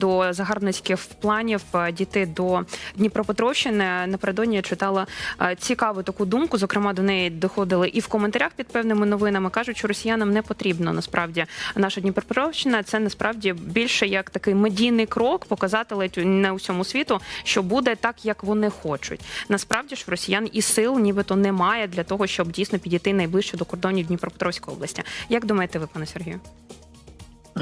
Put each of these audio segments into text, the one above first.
До загарбницьких планів е, дійти до Дніпропетровщини напередодні я читала е, цікаву таку думку. Зокрема, до неї доходили і в коментарях під певними новинами. кажуть, що росіянам не потрібно насправді наша Дніпропетровщина. Це насправді більше як такий медійний крок, показати ледь не усьому світу, що буде так, як вони хочуть. Насправді ж в росіян і сил, нібито немає для того, щоб дійсно підійти найближче до кордонів Дніпропетровської області. Як думаєте ви, пане Сергію?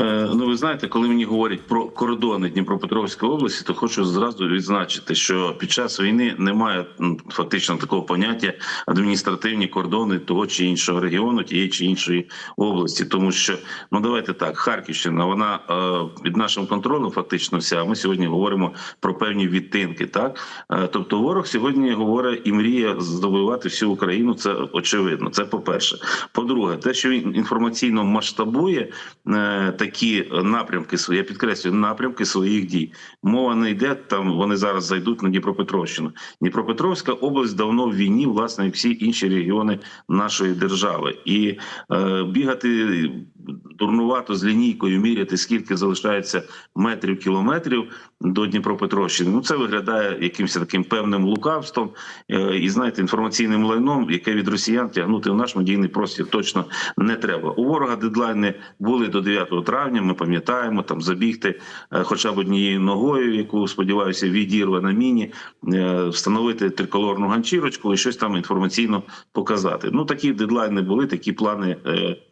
Е, Ну, ви знаєте, коли мені говорять про кордони Дніпропетровської області, то хочу зразу відзначити, що під час війни немає фактично такого поняття адміністративні кордони того чи іншого регіону, тієї чи іншої області, тому що ну давайте так, Харківщина, вона е, під нашим контролем, фактично вся. Ми сьогодні говоримо про певні відтинки. Так, Е, тобто, ворог сьогодні говорить і мріє здобувати всю Україну. Це очевидно. Це по перше. По-друге, те, що він інформаційно масштабує е, такі напрямки свої, я підкреслюю напрямки своїх дій. Мова не йде там. Вони зараз зайдуть на Дніпропетровщину. Дніпропетровська область давно в війні, власне, як всі інші регіони нашої держави, і е, бігати дурнувато з лінійкою, міряти скільки залишається метрів кілометрів до Дніпропетровщини. Ну це виглядає якимось таким певним лукавством е, і знаєте, інформаційним лайном, яке від росіян тягнути в наш медійний простір точно не треба. У ворога дедлайни були до 9 травня. Ми пам'ятаємо там забігти е, хоча б однією ногою, яку сподіваюся, відірве на міні, е, встановити триколорну ганчірочку і щось там інформаційно показати. Ну такі дедлайни були, такі плани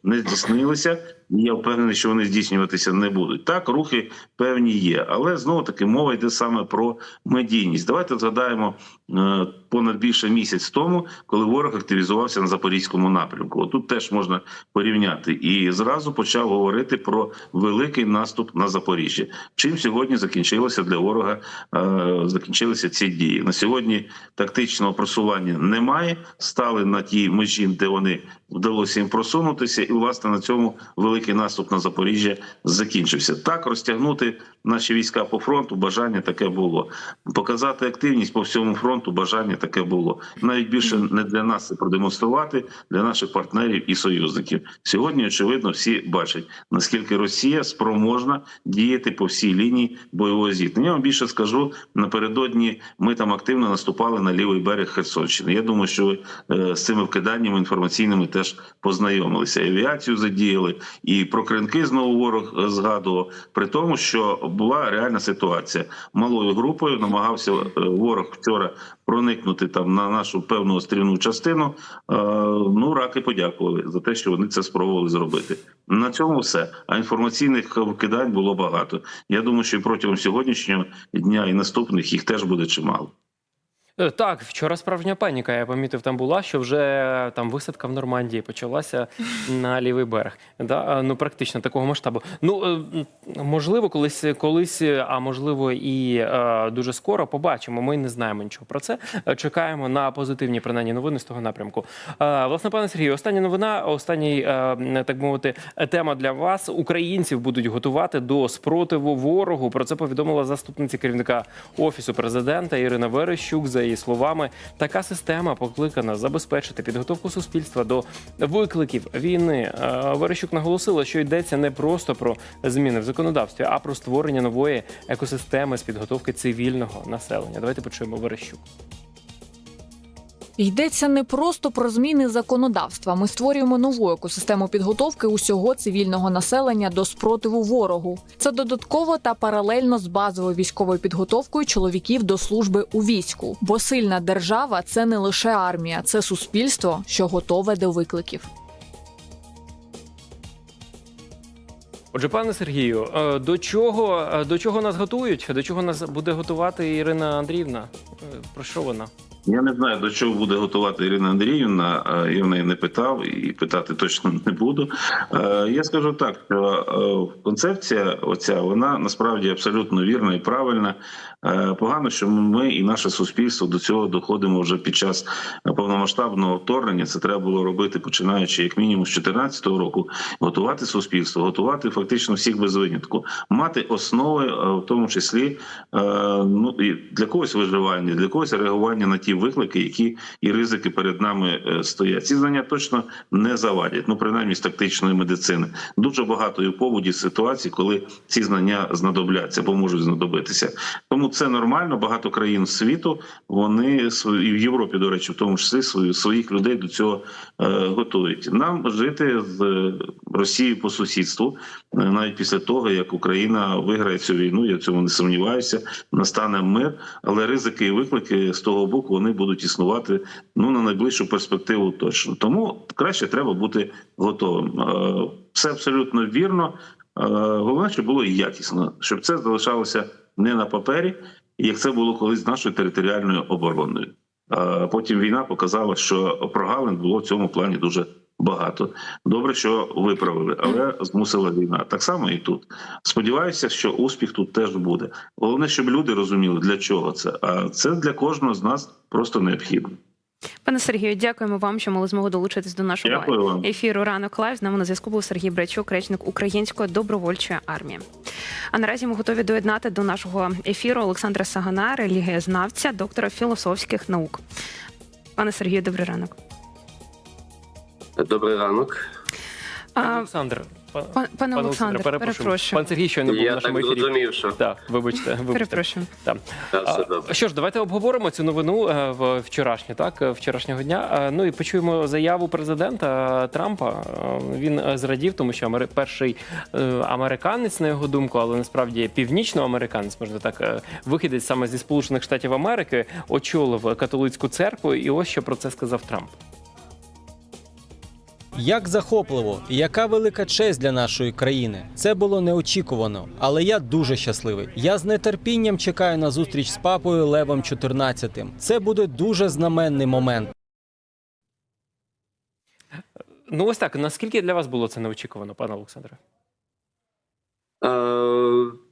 не здійснилися. Я впевнений, що вони здійснюватися не будуть. Так, рухи певні є, але знову таки мова йде саме про медійність. Давайте згадаємо е, понад більше місяць тому, коли ворог активізувався на запорізькому напрямку. Отут теж можна порівняти і зразу почав говорити про великий наступ на Запоріжжя. Чим сьогодні закінчилося для ворога? е, Закінчилися ці дії на сьогодні. Тактичного просування немає. Стали на тій межі, де вони вдалося їм просунутися, і власне на цьому великий наступ на Запоріжжя закінчився. Так розтягнути наші війська по фронту. Бажання таке було. Показати активність по всьому фронту. Бажання таке було. Навіть більше не для нас це продемонструвати, для наших партнерів і союзників. Сьогодні очевидно всі бачать наскільки Росія спроможна діяти по всій лінії бойового зіткнення. Я вам більше скажу напередодні. Ми там активно наступали на лівий берег Херсонщини. Я думаю, що ви е, з цими вкиданнями інформаційними теж познайомилися. Авіацію задіяли, і про кринки знову ворог е, згадував. При тому, що була реальна ситуація малою групою. Намагався е, ворог вчора проникнути там на нашу певну острівну частину. Е, Ну раки подякували за те, що вони це спробували зробити. На цьому все. А інформаційних вкидань було багато. Я думаю, що протягом сьогоднішнього дня і наступних їх теж буде чимало. Е, Так, вчора справжня паніка. Я помітив, там була, що вже е, там висадка в Нормандії почалася на лівий берег. Да? е, Ну, практично такого масштабу. Ну можливо, колись, колись, а можливо, і е, дуже скоро побачимо. Ми не знаємо нічого про це. Чекаємо на позитивні принаймні новини з того напрямку. Е, Власне, пане Сергію, остання новина, останній, е, так мовити, тема для вас. Українців будуть готувати до спротиву ворогу. Про це повідомила заступниця керівника офісу президента Ірина Верещук. За її словами, така система покликана забезпечити підготовку суспільства до викликів війни. Е, Верещук наголосила, що йдеться не просто про зміни в законодавстві, а про створення нової екосистеми з підготовки цивільного населення. Давайте почуємо Верещук. Йдеться не просто про зміни законодавства. Ми створюємо нову екосистему підготовки усього цивільного населення до спротиву ворогу. Це додатково та паралельно з базовою військовою підготовкою чоловіків до служби у війську. Бо сильна держава це не лише армія, це суспільство, що готове до викликів. Отже, пане Сергію, е, до чого е, до чого нас готують? До чого нас буде готувати Ірина Андріївна? Е, Про що вона? Я не знаю до чого буде готувати Ірина Андріївна. Я в неї не питав і питати точно не буду. Е, Я скажу так, що е, концепція оця вона насправді абсолютно вірна і правильна. Е, Погано, що ми і наше суспільство до цього доходимо вже під час повномасштабного вторгнення. Це треба було робити починаючи як мінімум з 2014 року. Готувати суспільство, готувати фактично всіх без винятку, мати основи, в тому числі ну і для когось виживання, для когось реагування на ті виклики, які і ризики перед нами е, стоять. Ці знання точно не завадять. Ну принаймні з тактичної медицини. Дуже багато і поводів ситуацій, коли ці знання знадобляться або можуть знадобитися. Тому це нормально. Багато країн світу вони і в Європі, до речі, в тому числі свої своїх людей до цього е, готують. Нам жити з Росією по сусідству, е, навіть після того як Україна виграє цю війну. Я цьому не сумніваюся. Настане мир, але ризики і виклики з того боку вони будуть існувати ну на найближчу перспективу. Точно тому краще треба бути готовим. Е, Все абсолютно вірно. Е, Головне, щоб було якісно, щоб це залишалося не на папері, як це було колись з нашою територіальною обороною. Потім війна показала, що прогалин було в цьому плані дуже багато. Добре, що виправили, але змусила війна. Так само і тут. Сподіваюся, що успіх тут теж буде. Головне, щоб люди розуміли, для чого це. А це для кожного з нас просто необхідно. Пане Сергію, дякуємо вам, що мали змогу долучитись до нашого Дякую ефіру ранок лайв. З нами на зв'язку був Сергій Брачук, речник Української добровольчої армії. А наразі ми готові доєднати до нашого ефіру Олександра Сагана, релігієзнавця, доктора філософських наук. Пане Сергію, добрий ранок. Добрий ранок. А, Олександр, па- пан- пане Олександре, перепрошую. Пан Сергій щойно був в Я нашому так ефірі. зрозумів, що Так, вибачте, вибачте. Перепрошую. Так. Та, все А. Що ж, давайте обговоримо цю новину е, в вчорашню, так е, вчорашнього дня. Е, Ну і почуємо заяву президента е, Трампа. Е, Він е, зрадів, тому що амери- перший е, американець, на його думку, але насправді північноамериканець, можна так е, вихідець саме зі Сполучених Штатів Америки, очолив католицьку церкву. І ось що про це сказав Трамп. Як захопливо і яка велика честь для нашої країни. Це було неочікувано, але я дуже щасливий. Я з нетерпінням чекаю на зустріч з папою Левом XIV. Це буде дуже знаменний момент. Ну ось так. Наскільки для вас було це неочікувано, пане Олександре? Е,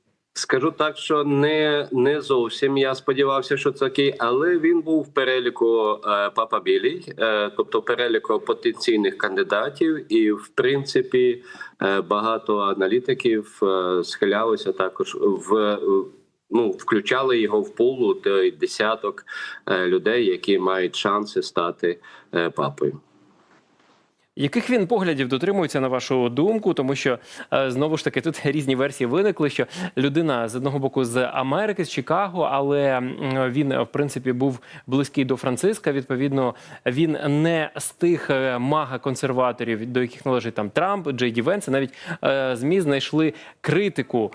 скажу так, що не, не зовсім я сподівався, що це окей, але він був в переліку е, Папа Білій, е, тобто переліку потенційних кандидатів, і в принципі е, багато аналітиків е, схилялися також в. Ну, включали його в пулу той десяток е, людей, які мають шанси стати е, папою. Яких він поглядів дотримується на вашу думку? Тому що е, знову ж таки тут різні версії виникли, що людина з одного боку з Америки, з Чикаго, але він в принципі був близький до Франциска. Відповідно, він не з тих е, мага-консерваторів, до яких належить там Трамп, Джей Ді Венс. Навіть е, змі знайшли критику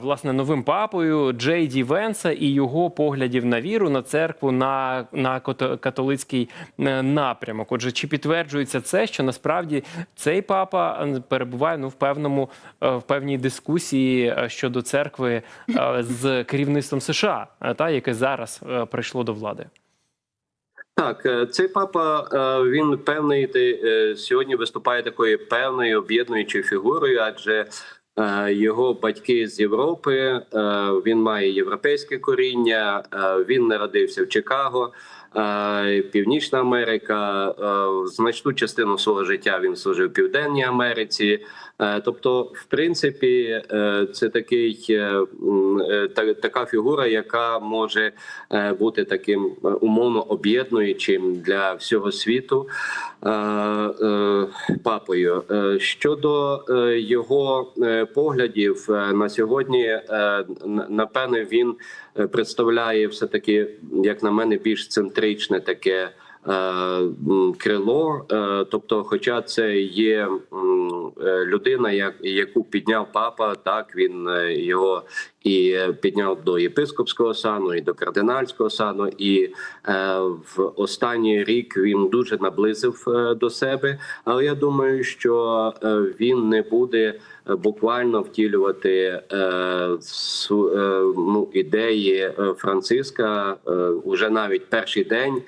власне новим папою Джей Ді Венса і його поглядів на віру, на церкву, на, на католицький напрямок. Отже, чи підтверджується це, що насправді цей папа е, перебуває ну в певному е, в певній дискусії е, щодо церкви з керівництвом США, та яке зараз прийшло до влади? Так, цей папа він певний сьогодні виступає такою певною об'єднуючою фігурою, адже його батьки з Європи, він має європейське коріння, він народився в Чикаго. Е, Північна Америка, е, значну частину свого життя він служив в Південній Америці. Е, Тобто, в принципі, це такий така фігура, яка може бути таким умовно об'єднуючим для всього світу папою. Щодо його поглядів на сьогодні, напевне, він представляє все таки, як на мене, більш центричне таке. е, Крило, Е, тобто, хоча це є е, людина, як яку підняв папа, так він його і е, підняв до єпископського сану, і до кардинальського сану. І е, в останній рік він дуже наблизив е, до себе. Але я думаю, що він не буде буквально втілювати ну, ідеї Франциска уже навіть перший день.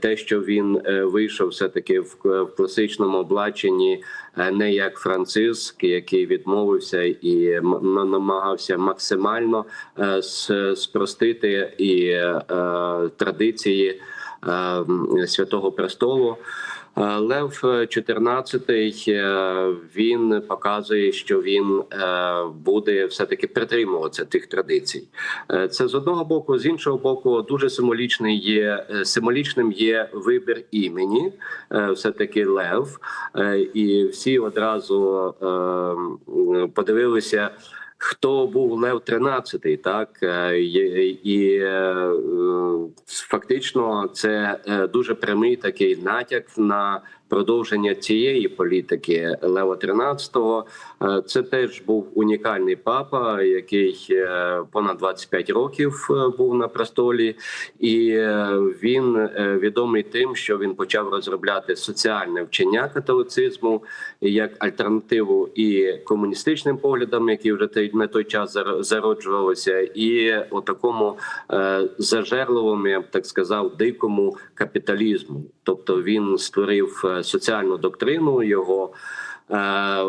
Те, що він вийшов все таки в, класичному облаченні, не як Франциск, який відмовився і намагався максимально е, спростити і е, традиції е, святого престолу. Е, Лев е, 14 е, він показує, що він е, буде все таки притримуватися тих традицій. Е, Це з одного боку, з іншого боку, дуже символічний є е, символічним є вибір імені, все таки Лев, Е, і всі одразу е, подивилися. Хто був Лев 13, так? І, і е, е, фактично це е, дуже прямий такий натяк на продовження цієї політики Лева 13. Е, Це теж був унікальний папа, який е, понад 25 років е, був на престолі, і він відомий тим, що він почав розробляти соціальне вчення католицизму як альтернативу і комуністичним поглядам, які вже на той час зар- зароджувалися, і у такому е, зажерливому, я б так сказав, дикому капіталізму. Тобто він створив е, соціальну доктрину його. е,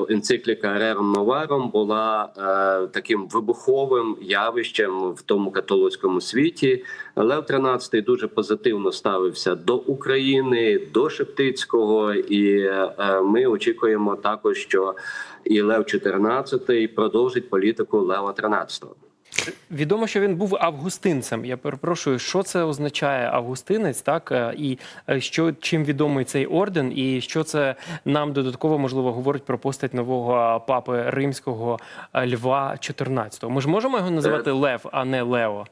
Енцикліка Рером Новаром була е, таким вибуховим явищем в тому католицькому світі. Лев XIII дуже позитивно ставився до України, до Шептицького, і ми очікуємо також, що і Лев XIV продовжить політику Лева XIII. Відомо, що він був августинцем. Я перепрошую, що це означає августинець, так е, і е, що чим відомий цей орден, і що це нам додатково можливо говорить про постать нового папи римського е, Льва 14. Ми ж можемо його називати Лев, а не Лео.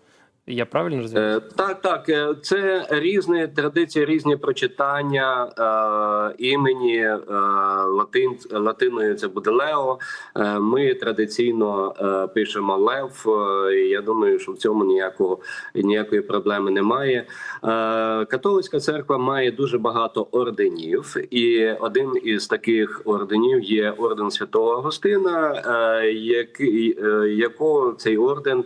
Я правильно розумію? Е, Так, так, е, це різні традиції, різні прочитання е, імені е, латин, латиною. Це буде Лео. Е, ми традиційно е, пишемо Лев. Е, я думаю, що в цьому ніякого ніякої проблеми немає. Е, католицька церква має дуже багато орденів, і один із таких орденів є орден святого Агустина, е, який е, якого цей орден